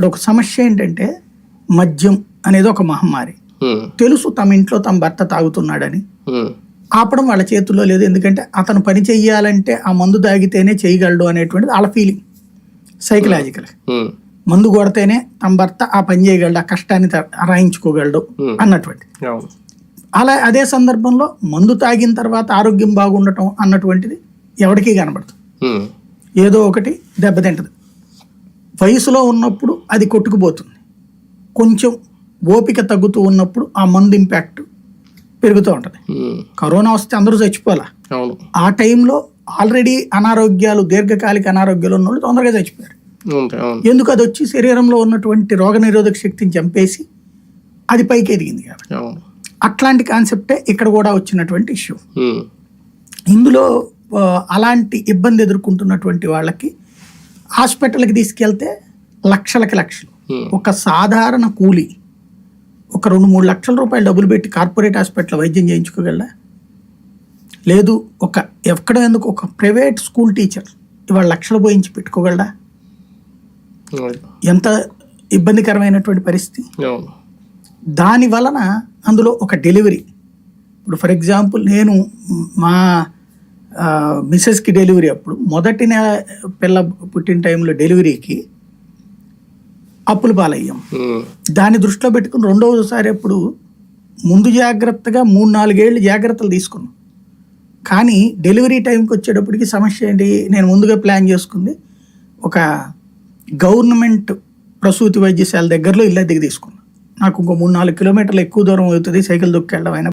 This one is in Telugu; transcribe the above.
ఇక్కడ ఒక సమస్య ఏంటంటే మద్యం అనేది ఒక మహమ్మారి. తెలుసు తమ ఇంట్లో తమ భర్త తాగుతున్నాడని. ఆపడం వాళ్ళ చేతుల్లో లేదు. ఎందుకంటే అతను పని చెయ్యాలంటే ఆ మందు తాగితేనే చేయగలడు అనేటువంటిది వాళ్ళ ఫీలింగ్ సైకలాజికల్ మందు కొడితేనే తమ భర్త ఆ పని చేయగలడు ఆ కష్టాన్ని రాయించుకోగలడు. అన్నటువంటి. అలా అదే సందర్భంలో మందు తాగిన తర్వాత ఆరోగ్యం బాగుండటం అన్నటువంటిది ఎవరికీ కనబడదు. ఉమ్, ఏదో ఒకటి దెబ్బతింటది. వయసులో ఉన్నప్పుడు అది కొట్టుకుపోతుంది. కొంచెం ఓపిక తగ్గుతూ ఉన్నప్పుడు ఆ మందు ఇంపాక్ట్ పెరుగుతూ ఉంటుంది. కరోనా వస్తే అందరూ చచ్చిపోవాలా? ఆ టైంలో ఆల్రెడీ అనారోగ్యాలు దీర్ఘకాలిక అనారోగ్యాలు ఉన్న వాళ్ళు తొందరగా చచ్చిపోయారు. ఎందుకు అది వచ్చి శరీరంలో ఉన్నటువంటి రోగనిరోధక శక్తిని చంపేసి అది పైకి ఎదిగింది కాబట్టి అట్లాంటి కాన్సెప్టే ఇక్కడ కూడా వచ్చినటువంటి ఇష్యూ ఇందులో అలాంటి ఇబ్బంది ఎదుర్కొంటున్నటువంటి వాళ్ళకి హాస్పిటల్కి తీసుకెళ్తే లక్షలకి లక్షలు. ఉమ్, ఒక సాధారణ కూలి ఒక రెండు మూడు లక్షల రూపాయలు డబ్బులు పెట్టి కార్పొరేట్ హాస్పిటల్ వైద్యం చేయించుకోగలరా లేదు ఒక ఎక్కడ ఎందుకు ఒక ప్రైవేట్ స్కూల్ టీచర్ ఇవాళ లక్షలు పోయించి పెట్టుకోగలరా అవును, ఎంత ఇబ్బందికరమైనటువంటి పరిస్థితి? దాని వలన అందులో ఒక డెలివరీ. ఇప్పుడు ఫర్ ఎగ్జాంపుల్ నేను మా మిస్సెస్కి డెలివరీ అప్పుడు మొదటి నెల పిల్ల పుట్టిన టైంలో డెలివరీకి అప్పులు పాలయ్యాం. దాన్ని దృష్టిలో పెట్టుకుని రెండవసారి అప్పుడు ముందు జాగ్రత్తగా మూడు నాలుగేళ్ళు జాగ్రత్తలు తీసుకున్నాం. కానీ డెలివరీ టైంకి వచ్చేటప్పటికి సమస్య ఏంటి? నేను ముందుగా ప్లాన్ చేసుకుంది ఒక గవర్నమెంట్ ప్రసూతి వైద్యశాల దగ్గరలో ఇల్లు అద్దెకి తీసుకున్నాను నాకు ఇంకో మూడు నాలుగు కిలోమీటర్లు ఎక్కువ దూరం అవుతుంది సైకిల్ దొక్కెళ్ళడం అయినా